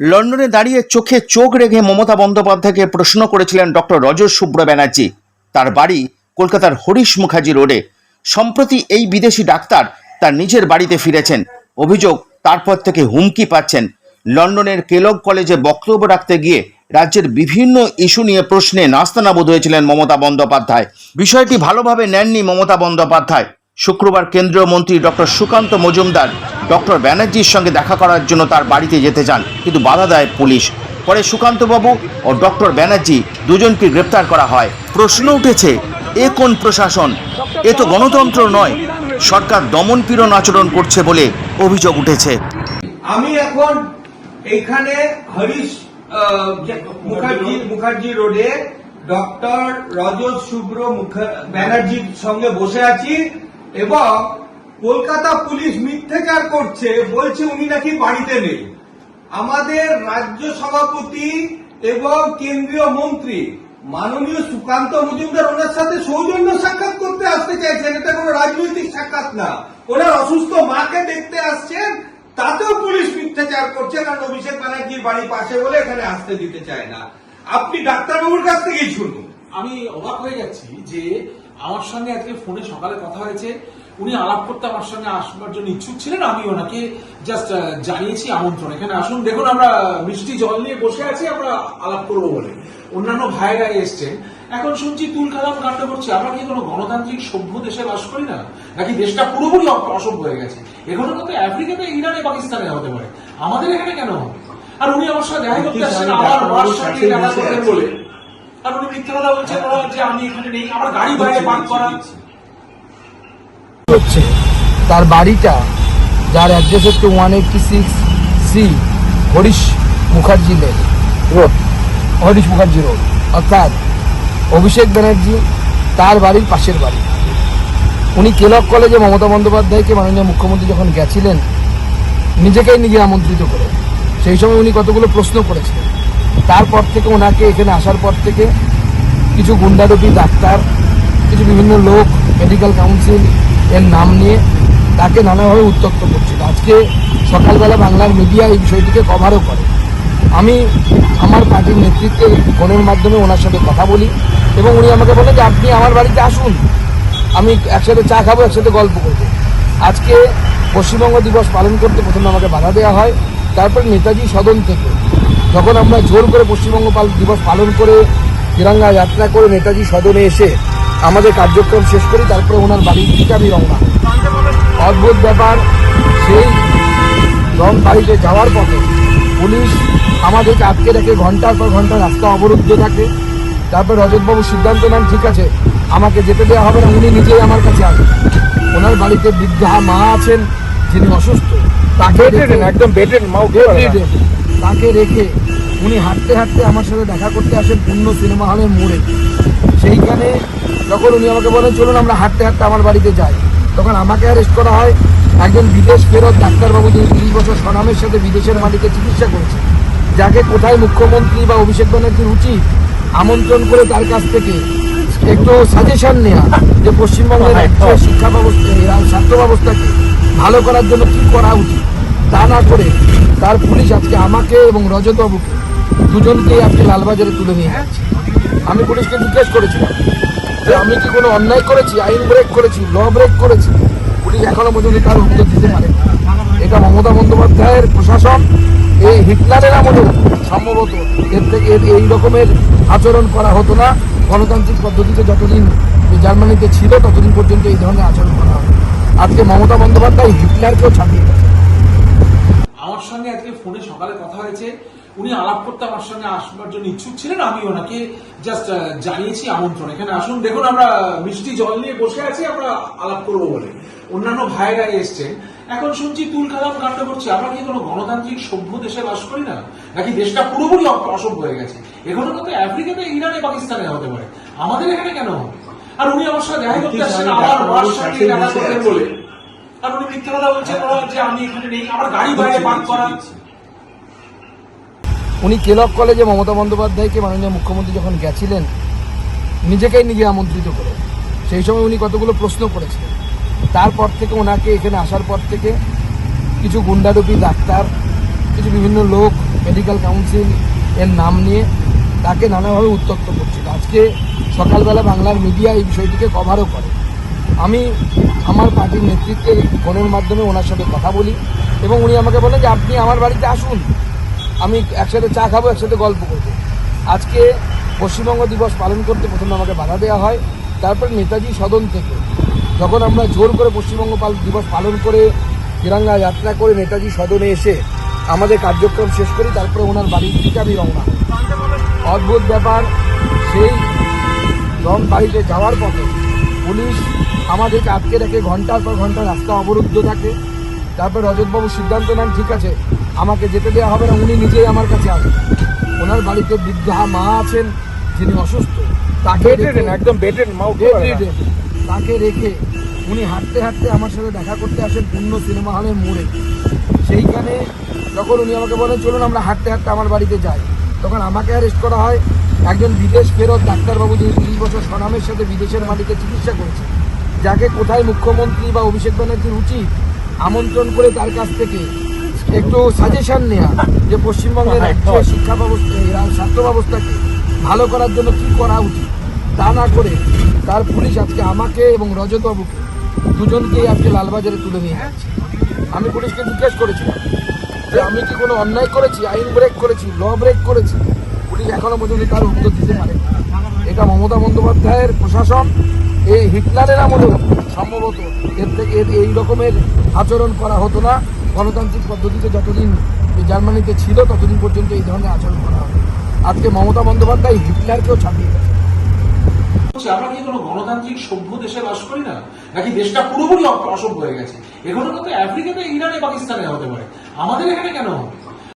লন্ডনে দাঁড়িয়ে চোখে চোখ রেখে মমতা বন্দ্যোপাধ্যায়কে প্রশ্ন করেছিলেন ডক্টর রজত শুভ্র ব্যানার্জি। তার বাড়ি কলকাতার হরিশ মুখার্জি রোডে। সম্প্রতি এই বিদেশি ডাক্তার তার নিজের বাড়িতে ফিরেছেন। অভিযোগ, তারপর থেকে হুমকি পাচ্ছেন। লন্ডনের কেলগ কলেজে বক্তব্য রাখতে গিয়ে রাজ্যের বিভিন্ন ইস্যু নিয়ে প্রশ্নে নাস্তানাবুদ হয়েছিলেন মমতা বন্দ্যোপাধ্যায়। বিষয়টি ভালোভাবে নেননি মমতা বন্দ্যোপাধ্যায়। শুক্রবার কেন্দ্রীয় মন্ত্রী ডক্টর সুকান্ত মজুমদার ডক্টর ব্যানার্জির সঙ্গে দেখা করার জন্য তার বাড়িতে যেতে চান কিন্তু বাধা দেয় পুলিশ। পরে সুকান্তবাবু ও ডক্টর ব্যানার্জি দুজনকে গ্রেপ্তার করা হয়। প্রশ্ন উঠেছে, এ কোন প্রশাসন? এ তো গণতন্ত্র নয়, সরকার দমন পীড়ন আচরণ করছে বলে অভিযোগ উঠেছে। আমি এখন এইখানে হরিশ মুখার্জি মুখার্জি রোডে ডক্টর রজত শুভ্র ব্যানার্জির সঙ্গে বসে আছি এবং কলকাতা পুলিশ মিথ্যেচার করছে, বলছে উনি নাকি বাড়িতে নেই। আমাদের রাজ্য সভাপতি এবং কেন্দ্রীয় মন্ত্রী মাননীয় সুকান্ত মজুমদার ওনার সাথে সৌজন্য সাক্ষাৎ করতে আসতে চাইছেন। এটা কোনো রাজনৈতিক সাক্ষাৎ না। ওনার অসুস্থ মাকে দেখতে আসছেন, তাতেও পুলিশ মিথ্যাচার করছে কারণ অভিষেক ব্যানার্জির বাড়ি পাশে বলে এখানে আসতে দিতে চায় না। আপনি ডাক্তারবাবুর কাছ থেকেই শুনুন। আমি অবাক হয়ে যাচ্ছি যে আমার সঙ্গে আজকে ফোনে সকালে কথা হয়েছে। উনি আলাপ করতে আমার সঙ্গে আসবার জন্য ইচ্ছুক ছিলেন আমি ওনাকে জাস্ট জানিয়েছি আমন্ত্রণ। এখানে আসুন দেখুন আমরা মিষ্টি জল নিয়ে বসে আছি আমরা আলাপ করব বলে। অন্যান্য ভাইরা এসছেন। এখন শুনছি তুল কালাম কাণ্ড করছে আমরা কি কোনো গণতান্ত্রিক সভ্য দেশে বাস করি না? নাকি দেশটা পুরোপুরি অসভ্য হয়ে গেছে? এখানে তো আফ্রিকাতে ইরানে পাকিস্তানে হতে পারে। আমাদের এখানে কেন? হবে আর উনি আমার সাথে দেখা করতে আসছেন আমার মার সঙ্গে দেখা করতেন বলে। আর উনি মিথ্যা কথা বলছেন যে আমি এখানে নেই আমার গাড়ি বাইরে পার্ক করা। হচ্ছে তার বাড়িটা যার অ্যাড্রেস হচ্ছে one eighty six C Harish Mukherjee lane road Harish Mukherjee road অর্থাৎ অভিষেক ব্যানার্জি তার বাড়ির পাশের বাড়ি। উনি কেলক কলেজে মমতা বন্দ্যোপাধ্যায়কে মাননীয় মুখ্যমন্ত্রী যখন গেছিলেন নিজেকেই নিজে আমন্ত্রিত করে সেই সময় উনি কতগুলো প্রশ্ন করেছিলেন তারপর থেকে ওনাকে এখানে আসার পর থেকে কিছু গুন্ডারূপী ডাক্তার কিছু বিভিন্ন লোক মেডিকেল কাউন্সিল এর নাম নিয়ে তাকে নানাভাবে উত্তক্ত করছিল। আজকে সকালবেলা বাংলার মিডিয়া এই বিষয়টিকে কভারও করে। আমি আমার পার্টির নেতৃত্বে ফোনের মাধ্যমে ওনার সাথে কথা বলি এবং উনি আমাকে বলে যে, আপনি আমার বাড়িতে আসুন। আমি একসাথে চা খাব, একসাথে গল্প করব। আজকে পশ্চিমবঙ্গ দিবস পালন করতে প্রথমে আমাকে বাধা দেওয়া হয়। তারপর নেতাজি সদন থেকে যখন আমরা জোর করে পশ্চিমবঙ্গ দিবস পালন করে তিরঙ্গা যাত্রা করে নেতাজি সদনে এসে আমাদের কার্যক্রম শেষ করি তারপরে ওনার বাড়ির দিকে আমি রওনা অদ্ভুত ব্যাপার সেই রং বাড়িতে যাওয়ার পথে পুলিশ আমাদেরকে আটকে রেখে ঘণ্টার পর ঘণ্টা রাস্তা অবরুদ্ধ থাকে। তারপর রজতবাবু সিদ্ধান্ত নেন ঠিক আছে আমাকে যেতে দেওয়া হবে না উনি নিজেই আমার কাছে আসেন ওনার বাড়িতে বৃদ্ধা মা আছেন যিনি অসুস্থ। তাকে একদম তাকে রেখে উনি হাঁটতে হাঁটতে আমার সাথে দেখা করতে আসেন পূর্ণ সিনেমা হলের মোড়ে। সেইখানে যখন উনি আমাকে বলেন চলুন আমরা হাঁটতে হাঁটতে আমার বাড়িতে যাই। তখন আমাকে অ্যারেস্ট করা হয়। একজন বিদেশ ফেরত ডাক্তারবাবু যিনি তিরিশ বছর স্বনামের সাথে বিদেশের মাটিতে চিকিৎসা করেছে যাকে কোথায় মুখ্যমন্ত্রী বা অভিষেক ব্যানার্জির উচিত আমন্ত্রণ করে তার কাছ থেকে একটু সাজেশন নেওয়া যে পশ্চিমবঙ্গের রাজ্যের শিক্ষা ব্যবস্থা স্বাস্থ্য ব্যবস্থাকে ভালো করার জন্য কি করা উচিত তা না করে তার পুলিশ আজকে আমাকে এবং রজতবাবুকে দুজনকে আজকে লালবাজারে তুলে নিয়ে যাচ্ছে। আমি পুলিশকে জিজ্ঞেস করেছিলাম যে আমি কি কোনো অন্যায় করেছি? আইন ব্রেক করেছি? ল ব্রেক করেছি? পুলিশ এখনও পর্যন্ত তার উত্তর দিতে পারে এটা মমতা বন্দ্যোপাধ্যায়ের প্রশাসন এই হিটলারের আমলে সম্ভবত এর থেকে এই রকমের আচরণ করা হতো না। গণতান্ত্রিক পদ্ধতিতে যতদিন জার্মানিতে ছিল, ততদিন পর্যন্ত এই ধরনের আচরণ করা হতো আজকে মমতা বন্দ্যোপাধ্যায় হিটলারকেও ছাপিয়ে গেছে। আমার সঙ্গে আজকে ফোনে সকালে কথা হয়েছে। উনি আলাপ করতে আমার সঙ্গে আসবার জন্য ইচ্ছুক ছিলেন আমি ওনাকে জাস্ট জানিয়েছি আমন্ত্রণ। এখানে আসুন দেখুন আমরা মিষ্টি জল নিয়ে বসে আছি আমরা আলাপ করব বলে। অন্যান্য ভাইরা এসছেন। এখন শুনছি তুল কালাম কাণ্ড করছে। আমরা কি কোনো গণতান্ত্রিক সভ্য দেশে বাস করি না? নাকি দেশটা পুরোপুরি অসভ্য হয়ে গেছে? এখানে তো আফ্রিকাতে ইরানে পাকিস্তানে হতে পারে। আমাদের এখানে কেন হবে? আর উনি আমার সাথে দেখা করতে আসছেন আমার মার সঙ্গে দেখা বলে। উনি মিথ্যা কথা বলছেন যে আমি এখানে নেই আমার গাড়ি বাইরে পার্ক করা। উনি কেলক কলেজে মমতা বন্দ্যোপাধ্যায়কে মাননীয় মুখ্যমন্ত্রী যখন গেছিলেন, নিজেকেই নিজে আমন্ত্রিত করে। সেই সময় উনি কতগুলো প্রশ্ন করেছিলেন। তারপর থেকে ওনাকে এখানে আসার পর থেকে কিছু গুন্ডারূপী ডাক্তার, কিছু বিভিন্ন লোক মেডিকেল কাউন্সিল এর নাম নিয়ে তাকে নানাভাবে উত্তক্ত করছিল। আজকে সকালবেলা বাংলার মিডিয়া এই বিষয়টিকে কভারও করে। আমি আমার পার্টির নেতৃত্বে ফোনের মাধ্যমে ওনার সাথে কথা বলি এবং উনি আমাকে বলেন যে, আপনি আমার বাড়িতে আসুন। আমি একসাথে চা খাব, একসাথে গল্প করব। আজকে পশ্চিমবঙ্গ দিবস পালন করতে প্রথমে আমাকে বাধা দেওয়া হয়। তারপর নেতাজি সদন থেকে যখন আমরা জোর করে পশ্চিমবঙ্গ দিবস পালন করে তিরঙ্গা যাত্রা করে নেতাজি সদনে এসে আমাদের কার্যক্রম শেষ করি, তারপরে ওনার বাড়ির দিকে আমি রওনা অদ্ভুত ব্যাপার, সেই রং বাড়িতে যাওয়ার পথে পুলিশ আমাদেরকে আটকে রেখে ঘণ্টার পর ঘণ্টা রাস্তা অবরুদ্ধ থাকে। তারপর রজতবাবু সিদ্ধান্ত নেন ঠিক আছে আমাকে যেতে দেওয়া হবে না উনি নিজেই আমার কাছে আসেন ওনার বাড়িতে বৃদ্ধা মা আছেন যিনি অসুস্থ তাকে একদম তাকে রেখে উনি হাঁটতে হাঁটতে আমার সাথে দেখা করতে আসেন পূর্ণ সিনেমা হলের মোড়ে। সেইখানে যখন উনি আমাকে বলেন চলুন আমরা হাঁটতে হাঁটতে আমার বাড়িতে যাই। তখন আমাকে অ্যারেস্ট করা হয়। একজন বিদেশ ফেরত ডাক্তারবাবু যিনি তিরিশ বছর স্বনামের সাথে বিদেশের মাটিতে চিকিৎসা করেছে যাকে কোথায় মুখ্যমন্ত্রী বা অভিষেক ব্যানার্জির উচিত আমন্ত্রণ করে তার কাছ থেকে একটু সাজেশন নেওয়া যে পশ্চিমবঙ্গের রাজ্যের শিক্ষা ব্যবস্থা স্বাস্থ্য ব্যবস্থাকে ভালো করার জন্য কি করা উচিত তা না করে তার পুলিশ আজকে আমাকে এবং রজতবাবুকে দুজনকেই আজকে লালবাজারে তুলে নিয়ে যাচ্ছে। আমি পুলিশকে জিজ্ঞেস করেছিলাম যে আমি কি কোনো অন্যায় করেছি আইন ব্রেক করেছি ল ব্রেক করেছি? পুলিশ এখনও পর্যন্ত তার উত্তর দিতে পারে এটা মমতা বন্দ্যোপাধ্যায়ের প্রশাসন, এই হিটলারের আমলেও সম্ভবত এর থেকে এই রকমের আচরণ করা হতো না। গণতান্ত্রিক পদ্ধতিতে যতদিন জার্মানিতে ছিল, ততদিন পর্যন্ত এই ধরনের আচরণ করা হতো আজকে মমতা বন্দ্যোপাধ্যায় হিটলারকেও ছাপিয়ে গেছে। আমরা কি কোনো গণতান্ত্রিক সভ্য দেশে বাস করি না? নাকি দেশটা পুরোপুরি অসভ্য হয়ে গেছে? এগুলো কিন্তু আফ্রিকাতে, ইরানে, পাকিস্তানে হতে পারে। আমাদের এখানে কেন? হবে